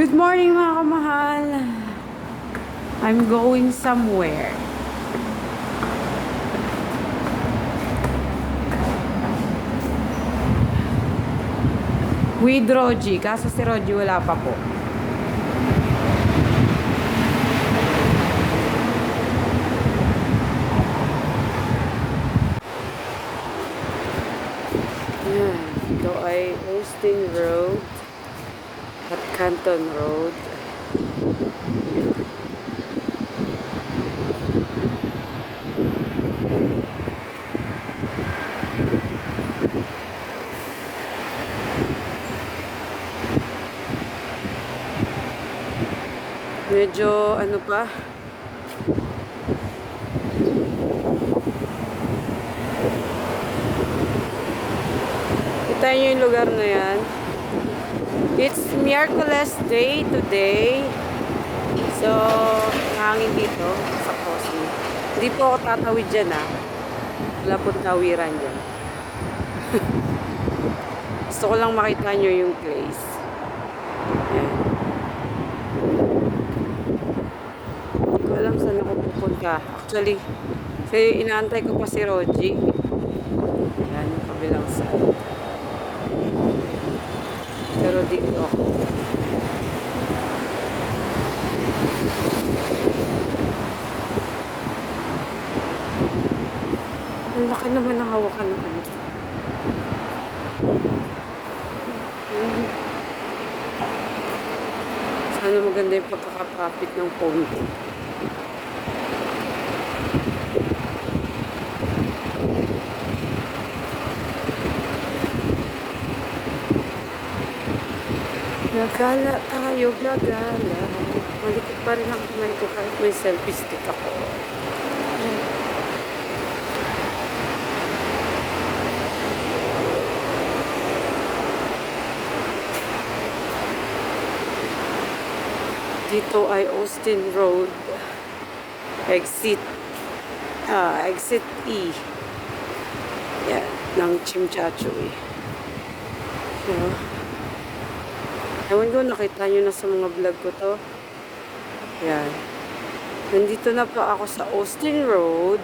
Good morning mga kamahal. I'm going somewhere. With Roji. Kaso si Roji wala pa po. Yan. Ito ay Austin Road Canton Road. Medyo ano pa, Kita niyo yung lugar na yan. It's Miraculous Day today. So, hangin dito sa Cosmo. Hindi po ako tatawid dyan ah. Wala po tawiran dyan. Gusto ko lang makita nyo yung place. Ayan. Hindi ko alam saan ako pupunta. Actually, kasi inaantay ko pa si Roji. Yan, yung kabilang side. Pero dito ako. Ang laki naman ng hawakan ng ano. Sana maganda yung pagkakapapit ng phone ko. Nagala tayo, gagala. Malikot pa rin ang kamay ko kahit may selfie stick ako. Dito ay Austin Road. Exit. Ah, exit E. Yan, ng Chimchachoy. So, Ewan ko, nakita nyo na sa mga vlog ko to. Yan. Nandito na po ako sa Austin Road.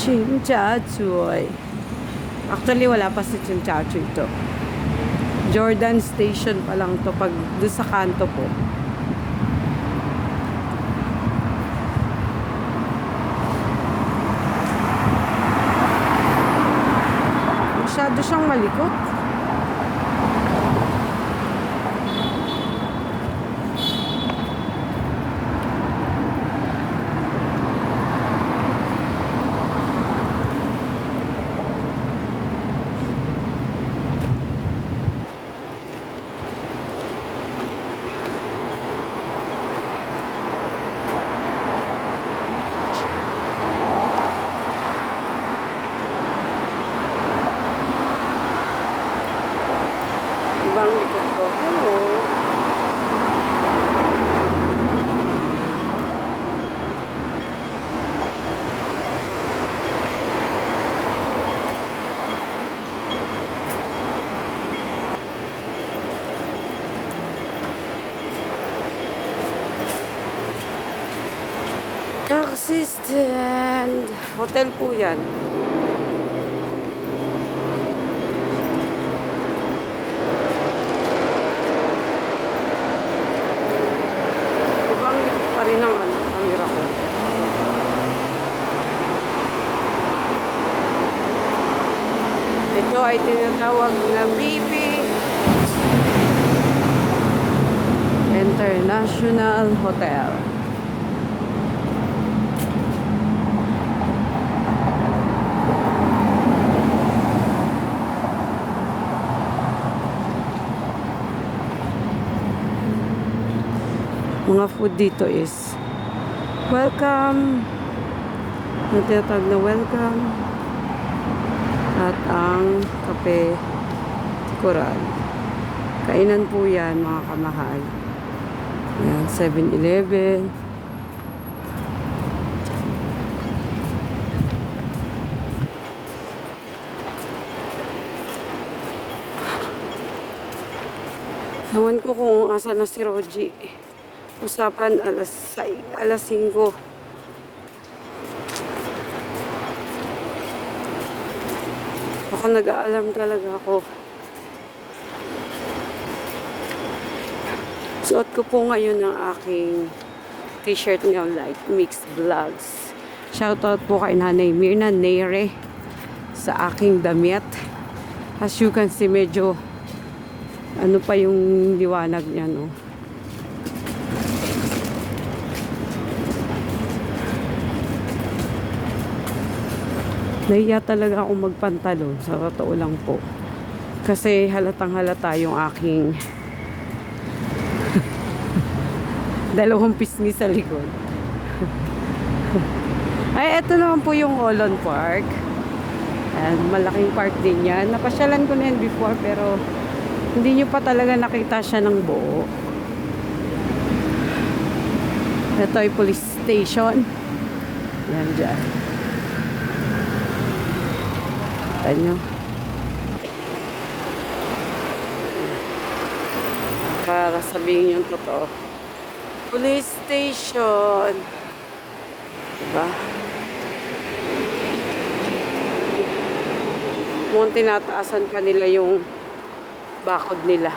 Chimchachoy. Actually, wala pa si Chimchachoy to. Jordan Station pa lang to pag doon sa kanto po. 정말 리고 Ibang likod ko. Hello. Taxi stand. Hotel po yan. Ibang likod pa rin ang ano, camera ko. Ito ay tinatawag na BB International Hotel. mga food dito is welcome. Tinatawag na welcome at ang kape koral kainan po yan mga kamahal yan 7-Eleven ko kung asa na si Roji. Usapan alas, alas 5. Ako nag-aalam talaga ako. Suot ko po ngayon ang aking t-shirt ng Light Mix Vlogs. Shoutout po kay Nanay Mirna Nere sa aking damit. As you can see, medyo ano pa yung liwanag niya, no? Nahiya talaga akong magpantalon, sa totoo lang po. Kasi halatang halata yung aking dalawang pisngi sa likod. Ay, eto naman po yung Olon Park. Ayan, malaking park din yan. Napasyalan ko na yan before pero hindi nyo pa talaga nakita siya ng buo. Ito ay police station. Yan dyan. Kita nyo. Para sabihin yung totoo. Police station. Diba? Mukhang tinataasan pa nila yung bakod nila.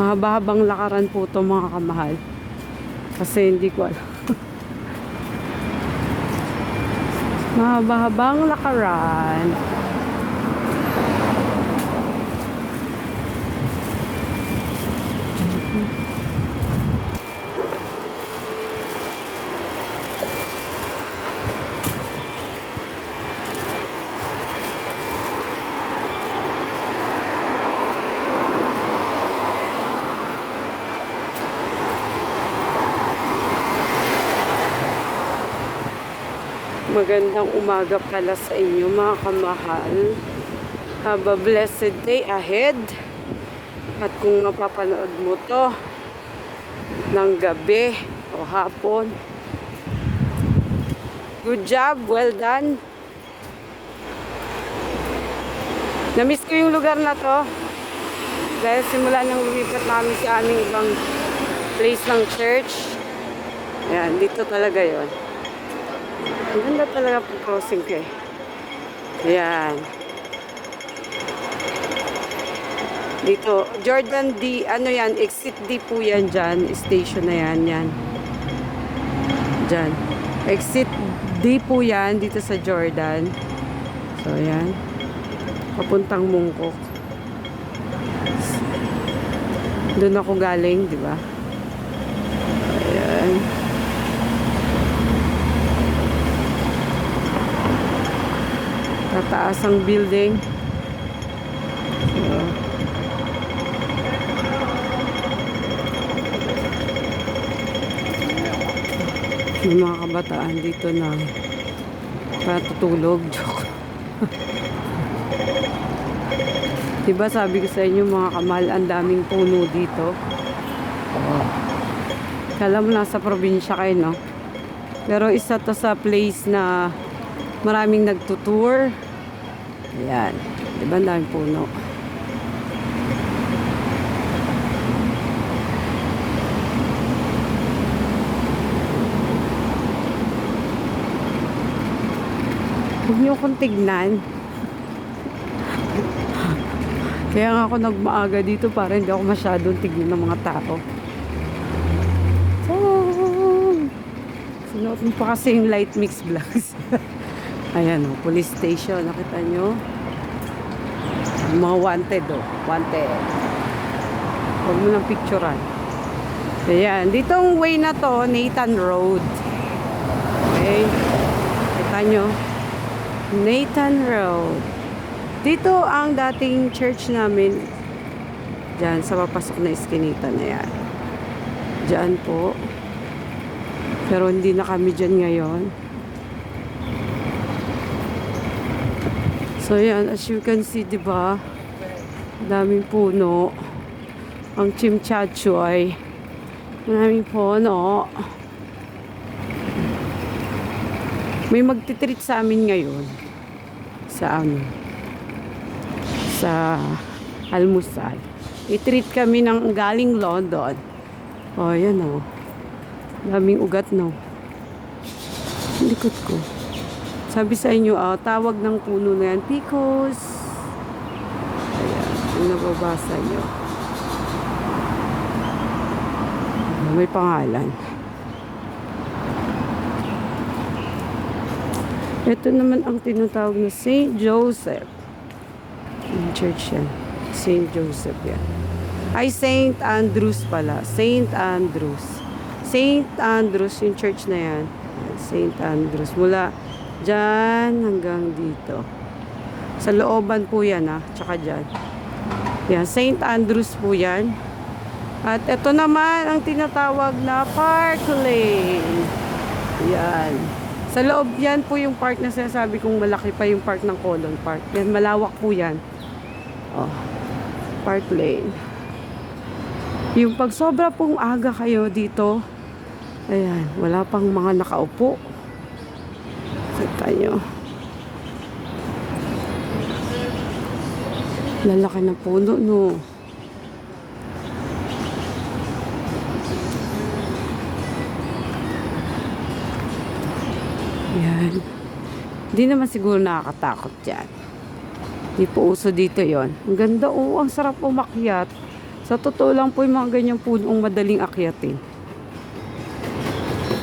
Mahaba-habang lakaran po ito mga kamahal. Kasi hindi ko alam. Mahaba-habang lakaran. Magandang umaga pala sa inyo mga kamahal. Have a blessed day ahead. At kung mapapanood mo to ng gabi o hapon, good job, well done. Namiss ko yung lugar na to. Dahil simula nang lumipat namin sa aming ibang place ng church. Ayan, dito talaga yon. Ang ganda talaga po crossing ko eh. Ayan. Dito, Jordan D, ano yan, exit D po yan dyan. Station na yan, yan. Dyan. Exit D po yan, dito sa Jordan. So, ayan. Papuntang Mungkok. Doon ako galing, di ba? Ayan. Tataas ang building. May mga kabataan dito na patutulog. Joke. diba sabi ko sa inyo mga kamal, ang daming puno dito. Kala mo nasa probinsya kayo, no? Pero isa to sa place na maraming nagtutour. Ayan. Diba ang puno? Huwag niyo akong tignan. Kaya nga ako nagmaaga dito para hindi ako masyadong tignan ng mga tao. Sinuot mo pa kasi yung light mix vlogs. Ayan o, police station. Nakita nyo? Mga wanted o. Wanted. Huwag mo nang picturean. Ayan. Dito ang way na to, Nathan Road. Okay? Kita nyo? Nathan Road. Dito ang dating church namin. Diyan, sa papasok na iskinita na yan. Diyan po. Pero hindi na kami dyan ngayon. So yan, as you can see, di ba? Daming puno. Ang chimchacho ay Maraming puno. May magtitreat sa amin ngayon. Sa ano? Sa almusal. I-treat kami ng galing London. Oh, yan oh. Daming ugat no. Likod ko. Sabi sa inyo, ah, tawag ng puno na yan, Picos. Ayan, yung nababasa nyo. May pangalan. Ito naman ang tinatawag na St. Joseph. Church yan. St. Joseph yan. Ay, St. Andrews pala. St. Andrews. St. Andrews, yung church na yan. St. Andrews. Mula dyan hanggang dito. Sa looban po yan ha. Tsaka dyan. Yan. St. Andrews po yan. At ito naman ang tinatawag na Park Lane. Yan. Sa loob yan po yung park na sinasabi kong malaki pa yung park ng Colon Park. Yan, malawak po yan. Oh, Park Lane. Yung pag sobra pong aga kayo dito, ayan, wala pang mga nakaupo. Kita nyo. Lalaki ng puno, no. Yan. Hindi naman siguro nakakatakot yan. Hindi po uso dito yon. Ang ganda, oo, ang sarap umakyat. Sa totoo lang po yung mga ganyang punong madaling akyatin.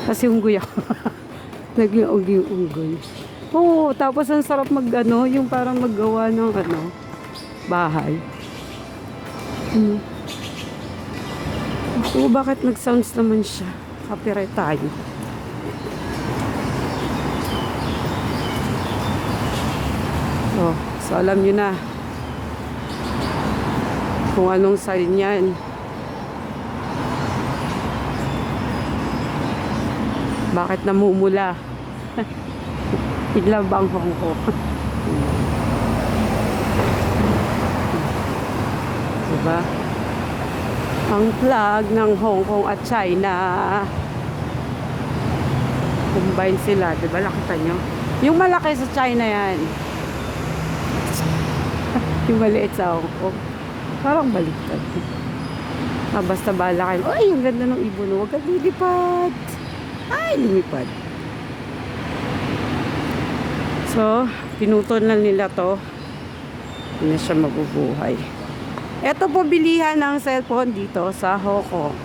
Kasi unggoy ako. Naging unggoy. Oo, tapos ang sarap mag ano, yung parang maggawa ng ano, bahay. Hmm. Oo, bakit nag-sounds naman siya? Copyright tayo. Oh, so alam nyo na kung anong sign yan. Bakit namumula? Iglabang hong ko. diba? Ang flag ng Hong Kong at China. Combine sila, diba? Nakita nyo? Yung malaki sa China yan. yung maliit sa Hong Kong. Parang baliktad. Ah, basta bala kayo. Ay, ang ganda ng ibon. Huwag kang lilipad. Ay, lumipad. So, pinutol na nila to. Hindi na siya mabubuhay. Ito po bilihan ng cellphone dito sa Hong Kong.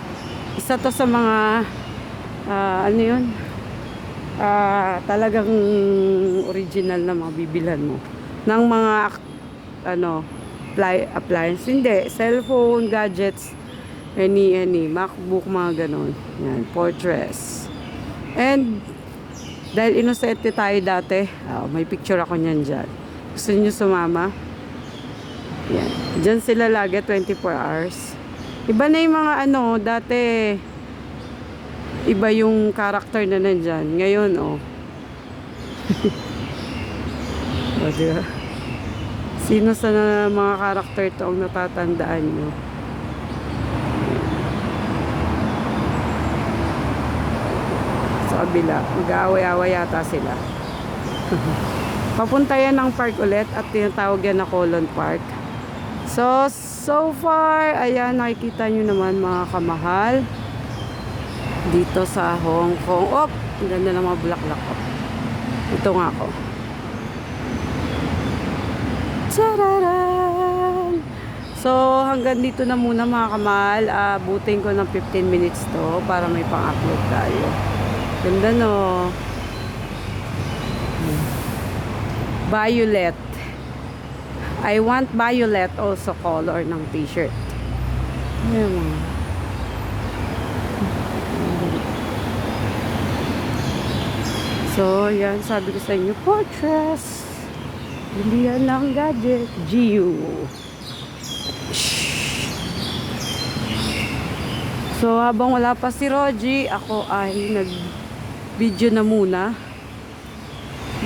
Isa to sa mga ah, ano yun? Ah, talagang original na mga bibilhan mo. Ng mga ano, apply, appliance. Hindi, cellphone, gadgets, any, any, MacBook, mga ganon. Yan, Fortress. And, dahil inosente tayo dati, ah, may picture ako niyan dyan. Gusto niyo sumama? Yan. Diyan sila lagi, 24 hours. Iba na yung mga ano, dati, iba yung character na nandyan. Ngayon, oh. Sino sa mga karakter to ang natatandaan nyo? Sa kabila, mag-aaway-aaway yata sila. Papunta yan ng park ulit at tinatawag yan na Colon Park. So, so far, ayan, nakikita nyo naman mga kamahal. Dito sa Hong Kong. Oh, ang ganda ng mga bulaklak ko. Ito nga ako. Tararan! So, hanggang dito na muna mga kamal. Uh, butin ko ng 15 minutes to para may pang-upload tayo. Ganda no. Violet. I want violet also color ng t-shirt. So, yan, sabi ko sa inyo, Fortress. Hindi yan lang gadget. GU. So, habang wala pa si Roji, ako ay nag-video na muna.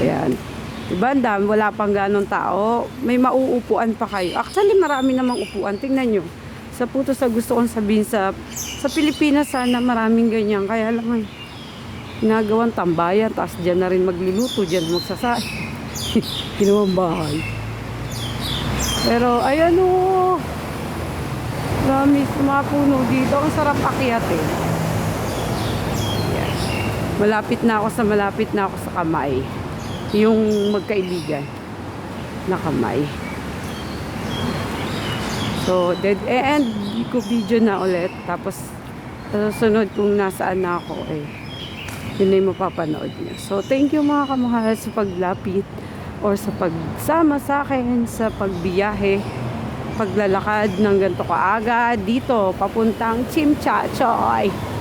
Ayan. Diba, dami, wala pang ganong tao. May mauupuan pa kayo. Actually, marami namang upuan. Tingnan nyo. Sa puto sa gusto kong sabihin sa sa Pilipinas sana maraming ganyan. Kaya lang ay ginagawang tambayan. Tapos dyan na rin magluluto. Dyan magsasa. Ginawang bahay. Pero ayan o. Promise, mga puno dito. Ang sarap akyat eh. Malapit na ako sa malapit na ako sa kamay. Yung magkaibigan na kamay. So, dead end ko video na ulit. Tapos, susunod kung nasaan na ako eh. Yun yung mapapanood niyo. So, thank you mga kamahal sa paglapit or sa pagsama sa akin sa pagbiyahe paglalakad ng ganito kaaga dito papuntang Chimchachoy.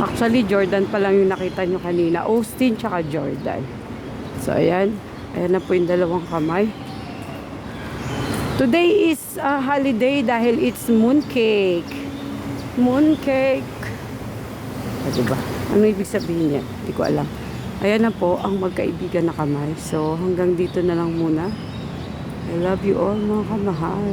Actually, Jordan pa lang yung nakita nyo kanina. Austin tsaka Jordan. So, ayan. Ayan na po yung dalawang kamay. Today is a holiday dahil it's mooncake. Mooncake. O, diba? Ano ibig sabihin yan? Hindi ko alam. Ayan na po ang magkaibigan na kamay. So, hanggang dito na lang muna. I love you all mga kamahal.